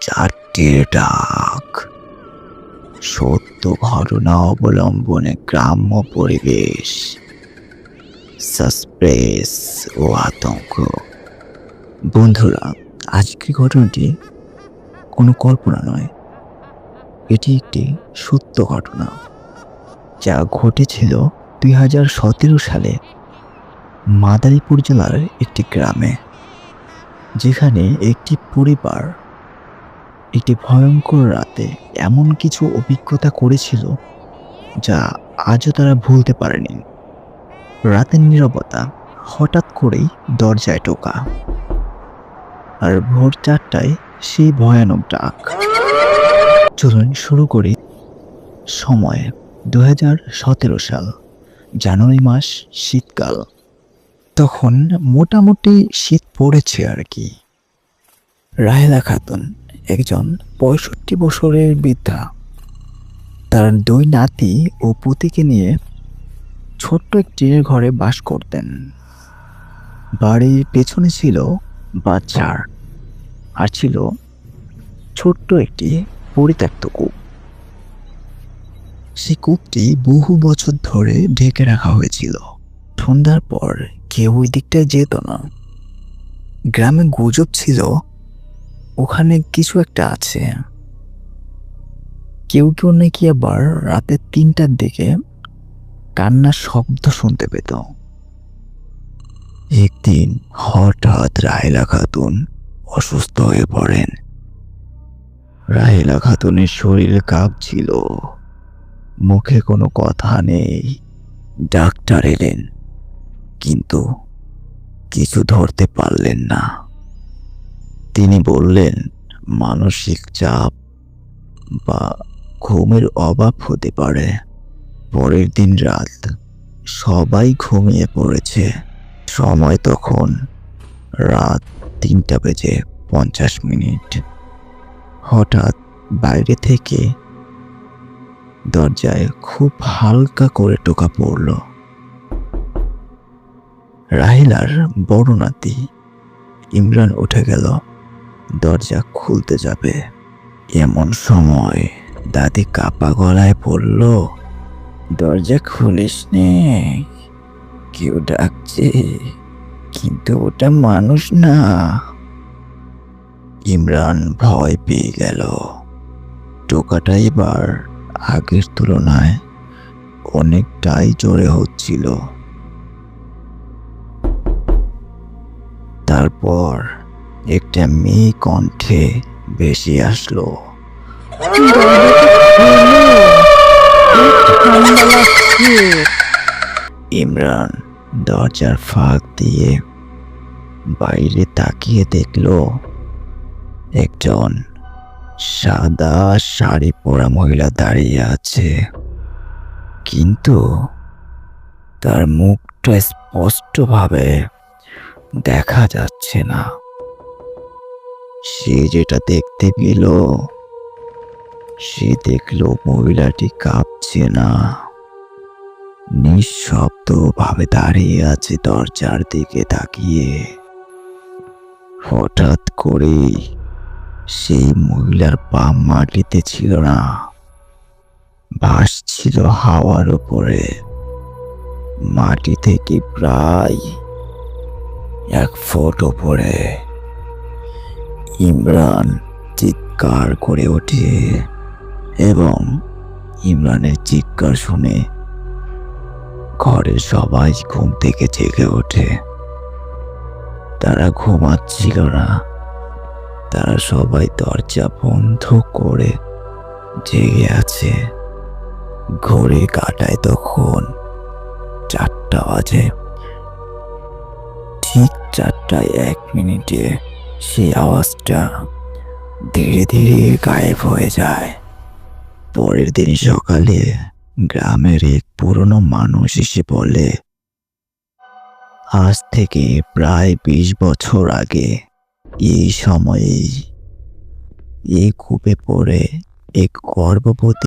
চারটির ডাক। সত্য ঘটনা অবলম্বনে গ্রাম্য পরিবেশ সাসপেন্স ও আতঙ্ক। বন্ধুরা, আজকের ঘটনাটি কোনো কল্পনা নয়। এটি একটি সত্য ঘটনা যা ঘটেছিল দুই হাজার সতেরো সালে মাদারীপুর জেলার একটি গ্রামে, যেখানে একটি পরিবার একটি ভয়ঙ্কর রাতে এমন কিছু অভিজ্ঞতা করেছিল যা আজও তারা ভুলতে পারেনি। রাতের নীরবতা হঠাৎ করেই দরজায় টোকা। আর ভোর চারটায় সেই ভয়ানক ডাক। চলুন শুরু করি সময় দু সাল, জানুয়ারি মাস, শীতকাল। তখন মোটামুটি শীত পড়েছে আর কি। রাহেলা খাতুন একজন পঁয়ষট্টি বছরের বৃদ্ধা। তার দুই নাতি ও পুতিকে নিয়ে ছোট্ট একটি ঘরে বাস করতেন। বাড়ির পেছনে ছিল বাচ্চার, আর ছিল ছোট্ট একটি পরিত্যক্ত কূপ। সেই কূপটি বহু বছর ধরে ঢেকে রাখা হয়েছিল। সন্ধ্যার পর কেউ ওই দিকটায় যেত না। গ্রামে গুজব ছিল ওখানে কিছু একটা আছে। কেউ কেউ নাকি আবার রাতে তিনটার দিকে কান্নার শব্দ শুনতে পেত। একদিন হঠাৎ রাহেলা খাতুন অসুস্থ হয়ে পড়েন। রাহেলা খাতুনের শরীর কাঁপছিল। মুখে কোনো কথা নেই। ডাক্তার এলেন, কিন্তু কিছু ধরতে পারলেন না। তিনি বললেন, মানসিক চাপ বা ঘুমের অভাব হতে পারে। পরের দিন রাত সবাই ঘুমিয়ে পড়েছে। সময় তখন রাত তিনটা বেজে পঞ্চাশ মিনিট। হঠাৎ বাইরে থেকে দরজায় খুব হালকা করে টোকা পড়ল। রাহিলার বড় নাতি ইমরান উঠে গেল। দরজা খুলতে যাবে। এমন সময় দাদি কাপা গলায় পড়ল দরজা খুলিস নে। কেউ ডাকছে, কিন্তু ওটা মানুষ না। ইমরান ভয় পেয়ে গেল। টোকাটা এবার আগের তুলনায় অনেকটাই জোরে হচ্ছিল। তারপর একটা মেয়ে কণ্ঠে বেশি আসলো। ইমরান দরজার ফাঁক দিয়ে বাইরে তাকিয়ে দেখল একজন সাদা শাড়ি পরা মহিলা দাঁড়িয়ে আছে। কিন্তু তার মুখটা স্পষ্টভাবে দেখা যাচ্ছে না। সে যেটা দেখতে পেল সে দেখল মহিলাটি কাঁপছে না। নিঃশব্দভাবে দাঁড়িয়ে আছে দরজার দিকে তাকিয়ে। হঠাৎ করেই সেই মহিলার পা মাটিতে ছিল না ভাসছিল হাওয়ার উপরে। মাটি থেকে প্রায় এক ফুট উপরে। ইমরান চিৎকার করে ওঠে এবং ইমরানের চিৎকার শুনে ঘরের সবাই ঘুম থেকে জেগে ওঠে। তারা ঘুমাচ্ছিল না। তারা সবাই দরজা বন্ধ করে জেগে আছে। ঘড়ি কাটায় তখন চারটা বাজে। ঠিক চারটায় এক মিনিটে সেই আওয়াজটা ধীরে ধীরে গায়েব হয়ে যায়। পরের দিন সকালে গ্রামের এক পুরনো মানুষ এসে বলে, আজ থেকে প্রায় বিশ বছর আগে এই সময়েই এই কূপে পড়ে এক গর্ভবতী